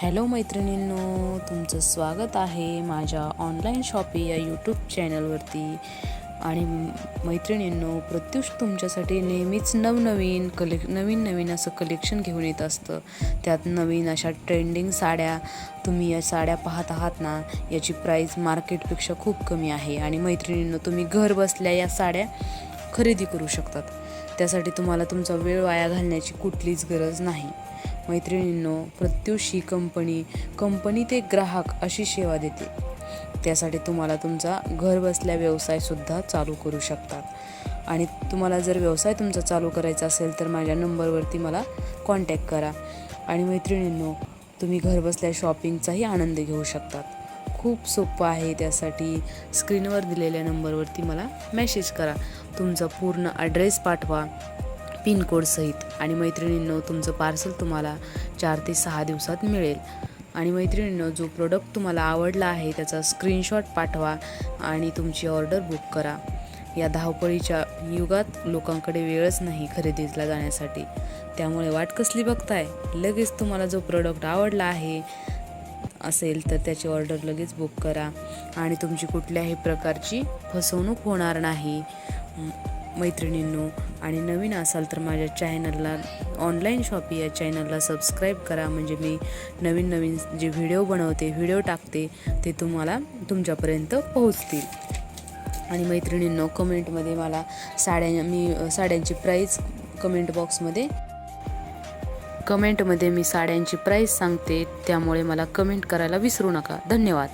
Hello मैत्रिणींनो तुमचं स्वागत आहे माझ्या ऑनलाईन शॉपिंग या यूट्यूब चॅनलवरती आणि मैत्रिणींनो प्रत्युष तुमच्यासाठी नेहमीच नवनवीन कले नवीन नवीन असं कलेक्शन घेऊन येत असतं. त्यात नवीन अशा ट्रेंडिंग साड्या तुम्ही या साड्या पाहत आहात ना याची प्राईस मार्केटपेक्षा खूप कमी आहे. आणि मैत्रिणींनो तुम्ही घर बसल्या या साड्या खरेदी करू शकतात. त्यासाठी तुम्हाला तुमचा वेळ वाया घालण्याची कुठलीच गरज नाही. मैत्रिणींनो प्रत्युषी कंपनी कंपनी ते ग्राहक अशी सेवा देते. त्यासाठी तुम्हाला तुमचा घर बसल्या व्यवसायसुद्धा चालू करू शकतात. आणि तुम्हाला जर व्यवसाय तुमचा चालू करायचा असेल तर माझ्या नंबरवरती मला कॉन्टॅक्ट करा. आणि मैत्रिणींनो तुम्ही घरबसल्या शॉपिंगचाही आनंद घेऊ शकतात. खूप सोपं आहे त्यासाठी स्क्रीनवर दिलेल्या नंबरवरती मला मेसेज करा. तुमचा पूर्ण ॲड्रेस पाठवा. पिनकोडसहित आणि मैत्रिणींनो तुमचं पार्सल तुम्हाला चार ते सहा दिवसात मिळेल. आणि मैत्रिणींनो जो प्रोडक्ट तुम्हाला आवडला आहे त्याचा स्क्रीनशॉट पाठवा आणि तुमची ऑर्डर बुक करा. या धावपळीच्या युगात लोकांकडे वेळच नाही खरेदीला जाण्यासाठी. त्यामुळे वाट कसली बघताय? लगेच तुम्हाला जो प्रोडक्ट आवडला आहे असेल तर त्याची ऑर्डर लगेच बुक करा. आणि तुमची कुठल्याही प्रकारची फसवणूक होणार नाही. मैत्रिणींनो आणि नवीन असाल तर माझ्या चॅनलला ऑनलाईन शॉपी या चॅनलला सबस्क्राईब करा. म्हणजे मी नवीन नवीन जे व्हिडिओ बनवते व्हिडिओ टाकते ते तुम्हाला तुमच्यापर्यंत पोहोचतील. आणि मैत्रिणींनो कमेंटमध्ये मला साड्या मी साड्यांची प्राईस कमेंट बॉक्समध्ये कमेंटमध्ये मी साड्यांची प्राईस सांगते. त्यामुळे मला कमेंट करायला विसरू नका. धन्यवाद.